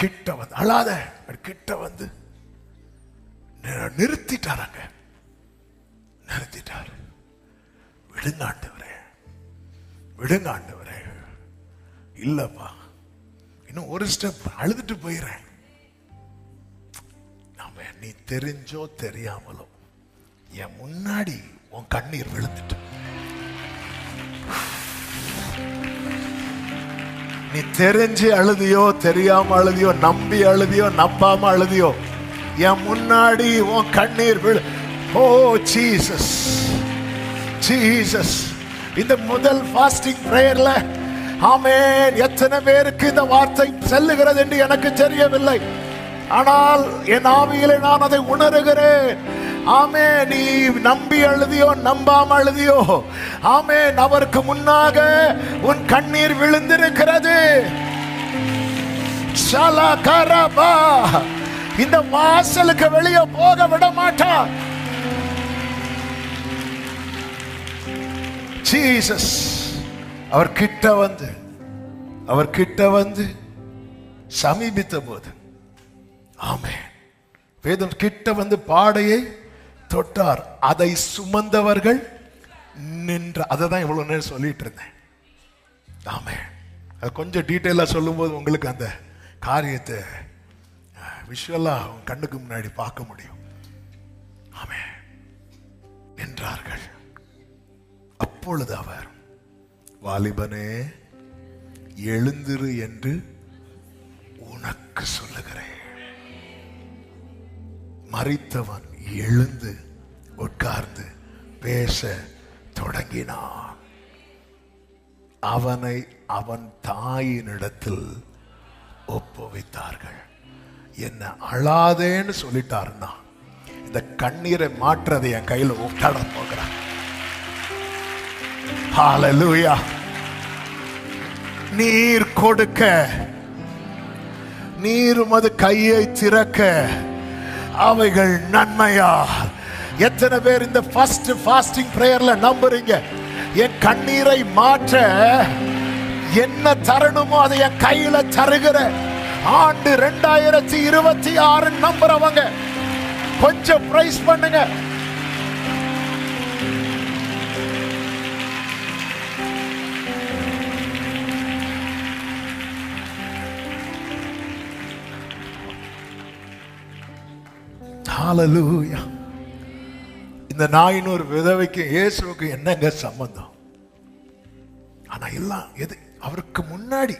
கிட்ட வந்து அழாத கிட்ட வந்து நிறுத்திட்டாராங்க. நிறுத்திட்டாரு. விடுங்க ஆண்டவரே விடுங்க ஆண்டவரே இல்லப்பா இன்னும் ஒரு ஸ்டெப் அழுதுட்டு போயிடுறேன். நாம நீ தெரிஞ்சோ தெரியாமலோ என் முன்னாடி உன் கண்ணீர் விழுந்துட்டு நீ தெரிஞ்சு அழுதியோ தெரியாம அழுதியோ நம்பி அழுதியோ நம்பாம அழுதியோ என் முன்னாடி உன் கண்ணீர் விழு. Oh Jesus. ஜீசஸ். இந்த முதல் ஃபாஸ்டிங் பிரேயர்ல ஆமேன் எத்தனை பேருக்கு இந்த வார்த்தை செல்லுகிறது என்று எனக்கு தெரியவில்லை. ஆனால் என் ஆவியிலே நான் அதை உணர்கிறேன். ஆமே நீ நம்பி அழுதியோ நம்பாம அழுதியோ ஆமே அவருக்கு முன்னாக உன் கண்ணீர் விழுந்திருக்கிறது. இந்த வாசலுக்கு வெளியே போக விட மாட்டான். ஜீசஸ் அவர் கிட்ட வந்து அவர் கிட்ட வந்து சமீபித்த போது ஆமே வேதம் கிட்ட வந்து பாடையை தொட்டார். அதை சுமந்தவர்கள் நின்ற அதை தான் இவ்வளவு நேரம் சொல்லிட்டு இருந்தேன். ஆமே. அது கொஞ்சம் டீட்டெயிலாக சொல்லும்போது உங்களுக்கு அந்த காரியத்தை விஷுவலாக கண்ணுக்கு முன்னாடி பார்க்க முடியும். ஆமே. என்றார்கள். அப்பொழுது அவர் வாலிபனே எழுந்திரு என்று உனக்கு சொல்லுகிறேன். மறித்தவன் எழுந்து உட்கார்ந்து பேச தொடங்கினான். அவனை அவன் தாயினிடத்தில் ஒப்புவித்தார்கள். என்ன அழாதேன்னு சொல்லிட்டாருன்னா இந்த கண்ணீரை மாற்றதை என் கையில் உட்கார போகிறான் ஹalleluya நீர் கொடுக்க நீர் உமது கையை திறக்க அவைகள் நன்மையா? எத்தனை பேர் இந்த ஃபர்ஸ்ட் ஃபாஸ்டிங் பிரேயர்ல நம்புறீங்க? என் கண்ணீரை மாற்ற என்ன தரணுமோ அதை என் கையில தருகிற ஆண்டு ரெண்டாயிரத்தி இருபத்தி ஆறு நம்புறவங்க கொஞ்சம் பிரைஸ் பண்ணுங்க. ஹாலலூயா இந்த நாயின் ஒரு விதவைக்கு இயேசுவுக்கு என்னங்க சம்பந்தம்? ஆனா எல்லாம் எது அவருக்கு முன்னாடி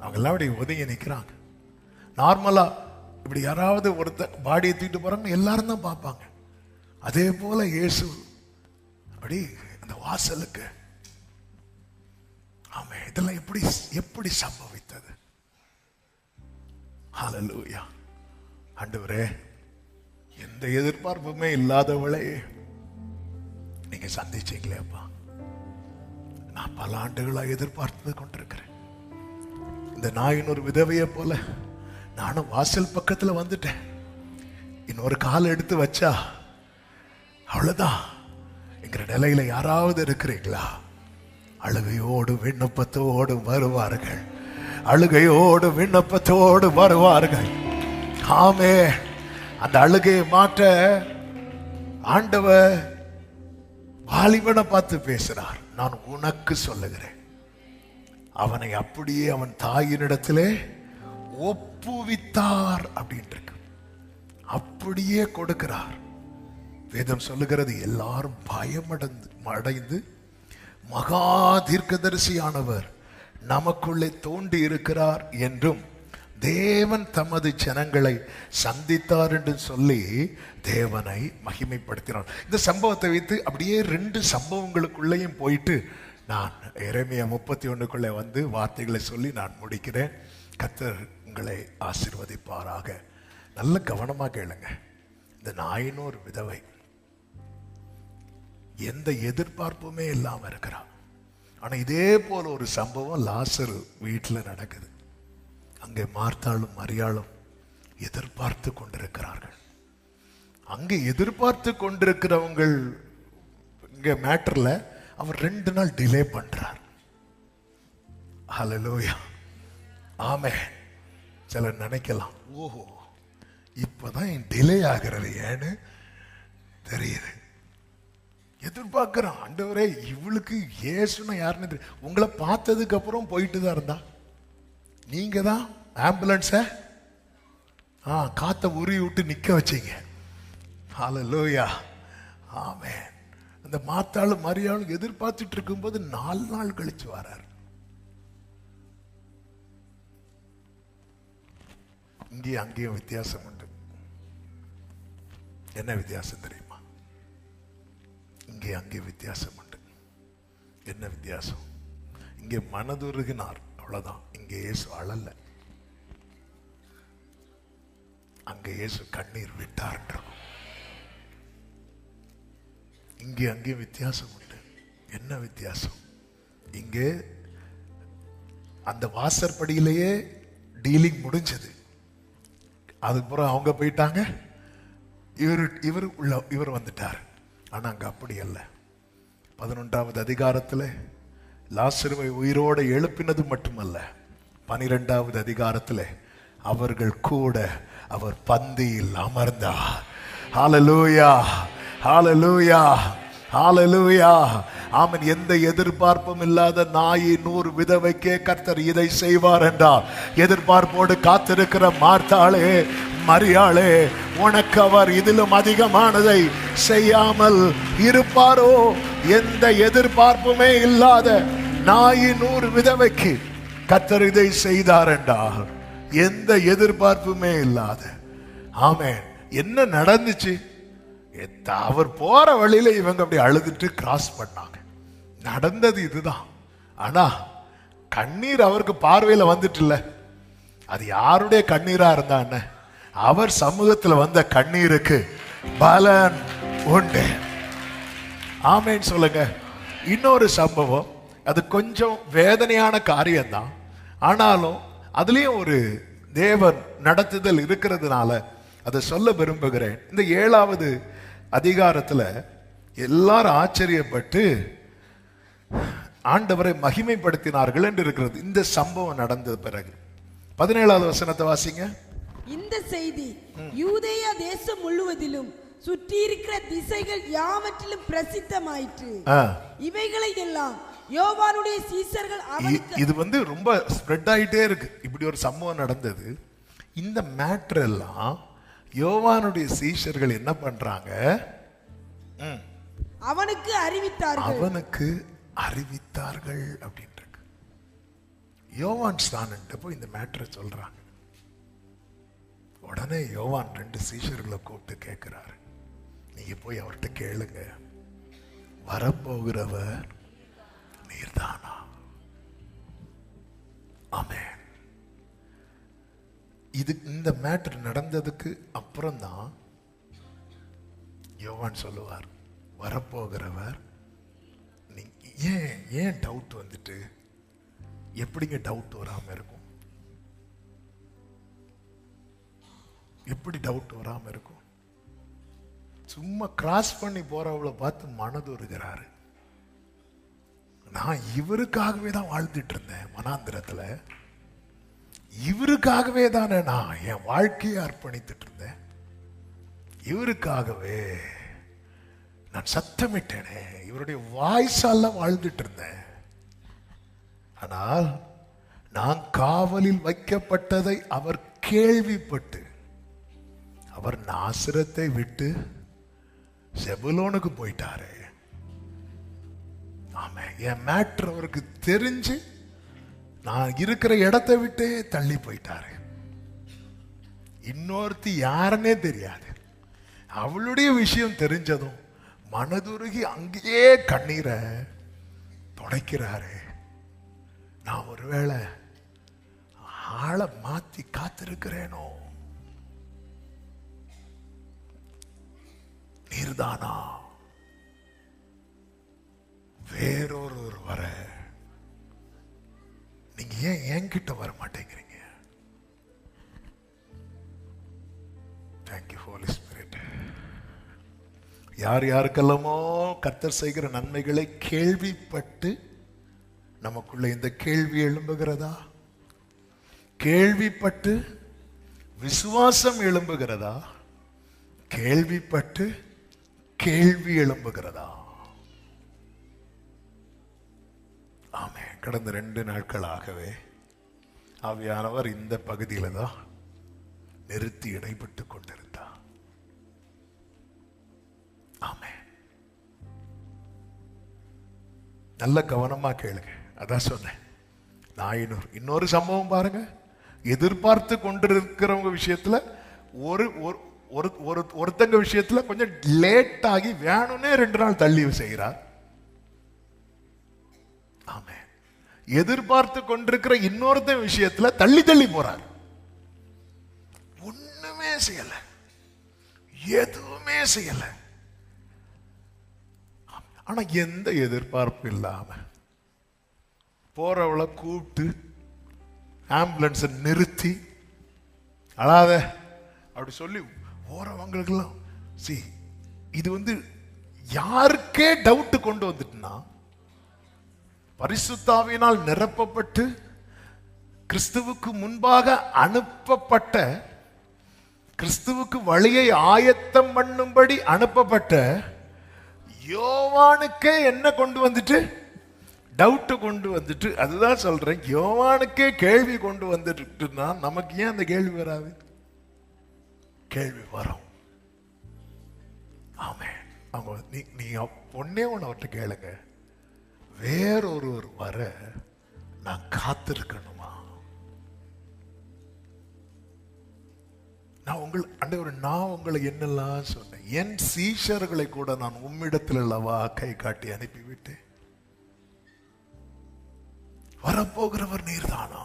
அவங்க எல்லாம் இப்படி ஒதுங்கி நிற்கிறாங்க நார்மலா இப்படி யாராவது ஒருத்தர் பாடியை தூக்கிட்டு போறாங்க எல்லாரும் தான் பார்ப்பாங்க. அதே போல இயேசு அப்படி அந்த வாசலுக்கு ஆமாம் இதெல்லாம் எப்படி எப்படி சம்பவித்தது? ஹalleluya ஆண்டவரே எந்த எதிர்பார்ப்புமே இல்லாதவளை நீங்க சந்திச்சீங்களேப்பா நான் பல ஆண்டுகளா எதிர்பார்த்து கொண்டிருக்கிறேன். இந்த நாயின் ஒரு விதவையை போல நானும் வாசல் பக்கத்துல வந்துட்டேன். இன்னொரு கால் எடுத்து வச்சா அவ்வளவுதான். என்கிற நிலையில யாராவது இருக்கிறீங்களா? அழுகையோடு விண்ணப்பத்தோடு வருவார்கள். அழுகையோடு விண்ணப்பத்தோடு வருவார்கள். ஆமே அந்த அழுகையை மாற்ற ஆண்டவர் வாலிபனை பார்த்து பேசுறார். நான் உனக்கு சொல்லுகிறேன். அவனை அப்படியே அவன் தாயினிடத்திலே ஒப்புவித்தார் அப்படின்ட்டு இருக்கு அப்படியே கொடுக்கிறார். வேதம் சொல்லுகிறது எல்லாரும் பயமடைந்து அடைந்து மகா தீர்க்கதரிசியானவர் நமக்குள்ளே தோண்டி இருக்கிறார் என்றும் தேவன் தமது ஜனங்களை சந்தித்தார் என்று சொல்லி தேவனை மகிமைப்படுத்தினார். இந்த சம்பவத்தை வைத்து அப்படியே ரெண்டு சம்பவங்களுக்குள்ளேயும் போயிட்டு நான் இறைமைய முப்பத்தி ஒன்றுக்குள்ளே வந்து வார்த்தைகளை சொல்லி நான் முடிக்கிறேன். கத்தர் உங்களை ஆசிர்வதிப்பாராக. நல்ல கவனமாக கேளுங்க. இந்த நாயினோர் விதவை எந்த எதிர்பார்ப்புமே இல்லாமல் இருக்கிறான். ஆனால் இதே போல ஒரு சம்பவம் லாசர் வீட்டில் நடக்குது. அங்கே மார்த்தாலும் மரியாளும் எதிர்பார்த்து கொண்டிருக்கிறார்கள். அங்கே எதிர்பார்த்து கொண்டிருக்கிறவங்கள் இங்கே மேட்டரில் அவர் ரெண்டு நாள் டிலே பண்ணுறார் ஹலலோயா ஆமே சில நினைக்கலாம் ஓஹோ இப்போதான் என் டிலே ஆகிறது? ஏன்னு தெரியுது. எதிர்பார்க்குறோம் ஆண்டவரே இவளுக்கு ஏசுன்னு யாருன்னு தெரியும் உங்களை பார்த்ததுக்கு அப்புறம் போயிட்டு தான் இருந்தா. நீங்கள் தான் ஆம்புலன்ஸை ஆ காற்றை உரி விட்டு நிக்க வச்சீங்க. லோயா ஆமே அந்த மாத்தாளும் மரியாளும் எதிர்பார்த்துட்டு இருக்கும்போது நாலு நாள் கழிச்சு வரார். இங்கேயும் அங்கேயும் வித்தியாசம் உண்டு. என்ன வித்தியாசம் தெரியுமா? இங்கே அங்கே வித்தியாசம் உண்டு. என்ன வித்தியாசம்? இங்கே மனதுருகினார். அவ்வளோதான் இங்கே இயேசு அழல அங்கே இயேசு கண்ணீர் விட்டார்ன்றோம் இங்கே அங்கே வித்தியாசம் உண்டு. என்ன வித்தியாசம்? இங்கே அந்த வாசற்படியிலேயே டீலிங் முடிஞ்சது. அதுக்கப்புறம் அவங்க போயிட்டாங்க. இவர் இவர் உள்ள இவர் வந்துட்டார். ஆனா அங்க அப்படி அல்ல. பதினொன்றாவது அதிகாரத்தில் லாசருவை உயிரோடு எழுப்பினது மட்டுமல்ல. பனிரெண்டாவது அதிகாரத்தில் அவர்கள் கூட அவர் பந்தியில் அமர்ந்தார். ஹாலலூயா ஹாலலூயா ஹாலலூயா ஆமன் எந்த எதிர்பார்ப்பும் இல்லாத நாயை நூறு விதவைக்கே கர்த்தர் இதை செய்வார் என்றார். எதிர்பார்ப்போடு காத்திருக்கிற மார்த்தாளே மரியாளே உனக்கு அவர் இதிலும் அதிகமானதை செய்யாமல் இருப்பாரோ? எந்த எதிர்பார்ப்புமே இல்லாத நாயின் நூறு விதவைக்கு கத்தர் இதை செய்தார் என்றார் எந்த எதிர்பார்ப்புமே இல்லாத. ஆமென். என்ன நடந்துச்சு? அவர் போற வழியில இவங்க அப்படி அழுதுட்டு கிராஸ் பண்ணாங்க. நடந்தது இதுதான். ஆனா கண்ணீர் அவருக்கு பார்வையில வந்துட்டு இல்ல. அது யாருடைய கண்ணீரா இருந்தா என்ன? அவர் சமூகத்துல வந்த கண்ணீருக்கு பலன் உண்டு. ஆமேன்னு சொல்லுங்க. இன்னொரு சம்பவம். அது கொஞ்சம் வேதனையான காரியம்தான். ஆனாலும் அதுலயும் ஒரு தேவன் நடத்துதல் இருக்கிறதுனால அதை சொல்ல விரும்புகிறேன். இந்த ஏழாவது அதிகாரத்துல எல்லாரும் ஆச்சரியப்பட்டு ஆண்டவரை மகிமைப்படுத்தினார்கள் என்று இருக்கிறது. இந்த சம்பவம் நடந்த பிறகு. பதினேழாவது வசனத்தை வாசிங்க. இந்த செய்தி யூதேயா தேசம் முழுவதிலும் சுற்றியிருக்கிற திசைகள் யாவற்றிலும் பிரசித்தமாயிற்று. இவைகளை எல்லாம் யோவானுடைய சீசர்கள் அவனுக்கு இது வந்து ரொம்ப ஸ்ப்ரெட் ஆயிட்டே இருக்கு. இப்படி ஒரு சம்பவம் நடந்தது. இந்த மேட்ரு எல்லாம் யோவானுடைய சீஷர்கள் என்ன பண்றாங்க? ம், அவனுக்கு அறிவித்தார்கள். அவனுக்கு அறிவித்தார்கள் அப்படின்னு இருக்கு யோவான் ஸ்தானன்ட்ட போய் இந்த மேட்ரை சொல்றாங்க. உடனே யோவான் ரெண்டு சீஷர்களை கூப்பிட்டு கேட்கிறாரு நீங்க போய் அவர்கிட்ட கேளுங்க. வரப்போகிறவர் நீர்தானா? ஆமே இது இந்த மேட்டர் நடந்ததுக்கு அப்புறம் தான் யோவான் சொல்லுவார் வரப்போகிறவர் நீ- ஏன் ஏன் டவுட் வந்துட்டு? எப்படிங்க டவுட் வராமல் இருக்கும்? எப்படி டவுட் வராமல் இருக்கும்? சும்மா கிராஸ் பண்ணி போறவளை பார்த்து மனதுருகிறாரு. நான் இவருக்காகவே தான் வாழ்ந்துட்டு இருந்தேன் மனாந்திரத்தில். இவருக்காகவே தானே நான் என் வாழ்க்கையை அர்ப்பணித்துட்டு இருந்தேன். இவருக்காகவே நான் சத்தமிட்டேனே. இவருடைய வாய்ஸால வாழ்ந்துட்டு இருந்தேன். ஆனால் நான் காவலில் வைக்கப்பட்டதை அவர் கேள்விப்பட்டு அவர் நாசிரத்தை விட்டு செபுலோனுக்கு போயிட்டாரு. ஆமாம் என் மேட்ரு அவருக்கு தெரிஞ்சு நான் இருக்கிற இடத்த விட்டே தள்ளி போயிட்டாரு. இன்னொருத்தி யாருன்னே தெரியாது. அவளுடைய விஷயம் தெரிஞ்சதும் மனதுருகி அங்கேயே கண்ணீரை துடைக்கிறாரு. நான் ஒருவேளை ஆளை மாத்தி காத்திருக்கிறேனோ? நீர்தானா? வேறொருவர் வர. நீங்க ஏன் என்கிட்ட வர மாட்டேங்கிறீங்க? தேங்க்யூ ஹோலி ஸ்பிரிட் யார் யாருக்கெல்லாமோ கத்தர் செய்கிற நன்மைகளை கேள்விப்பட்டு நமக்குள்ள இந்த கேள்வி எழும்புகிறதா? கேள்விப்பட்டு விசுவாசம் எழும்புகிறதா? கேள்விப்பட்டு கேள்வி எழும்புகிறதா? ஆமே கடந்த ரெண்டு நாட்களாகவே ஆவியானவர் இந்த பகுதியில் தான் நிறுத்தி இடைப்பட்டு கொண்டிருந்தார். ஆமே நல்ல கவனமாக கேளுங்க. அதான் சொன்னேன். நான் இன்னொரு இன்னொரு சம்பவம் பாருங்க. எதிர்பார்த்து கொண்டிருக்கிறவங்க விஷயத்துல ஒரு ஒரு- ஒரு ஒரு ஒருத்தங்க விஷயத்துல கொஞ்சம் லேட் ஆகி வேணும்னே ரெண்டு நாள் தள்ளி செய்கிறார். எதிர்பார்த்து கொண்டிருக்கிற இன்னொருத்தன் விஷயத்துல தள்ளி தள்ளி போறார். ஒண்ணுமே செய்யல. எதுவுமே செய்யல. ஆனா எந்த எதிர்பார்ப்பு இல்லாம போறவளை கூப்பிட்டு ஆம்புலன்ஸை நிறுத்தி அழாத அப்படி சொல்லி போறவங்களுக்கெல்லாம் சி இது வந்து யாருக்கே டவுட்டு கொண்டு வந்துட்டுனா பரிசுத்தாவினால் நிரப்பப்பட்டு கிறிஸ்துவுக்கு முன்பாக அனுப்பப்பட்ட கிறிஸ்துவுக்கு வழியை ஆயத்தம் பண்ணும்படி அனுப்பப்பட்ட யோவானுக்கே என்ன கொண்டு வந்துட்டு? டவுட்டு கொண்டு வந்துட்டு அதுதான் சொல்றேன். யோவானுக்கே கேள்வி கொண்டு வந்துட்டுனா நமக்கு ஏன் அந்த கேள்வி வராது? கேள்வி வரும். ஆமே அவங்க நீ நீ பொண்ணே ஒன்று அவர்கிட்ட கேளுங்க. வேறொருவர் வர நான் காத்திருக்கணுமா? நான் உங்கள் அண்டவர் நான் உங்களை என்னெல்லாம் சொன்னேன்? என் சீஷர்களை கூட நான் உம்மிடத்தில் அல்லவா கை காட்டி அனுப்பிவிட்டேன். வரப்போகிறவர் நீர்தானா?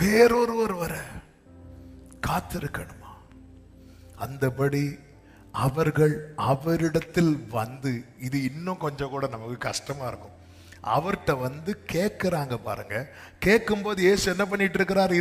வேறொருவர் வர காத்திருக்கணுமா? அந்தபடி அவர்கள் அவரிடத்தில் வந்து இது இன்னும் கொஞ்சம் கூட நமக்கு கஷ்டமா இருக்கும். அவர்கிட்ட வந்து கேட்குறாங்க பாருங்க. கேட்கும்போது ஏசு என்ன பண்ணிட்டு இருக்கிறார்?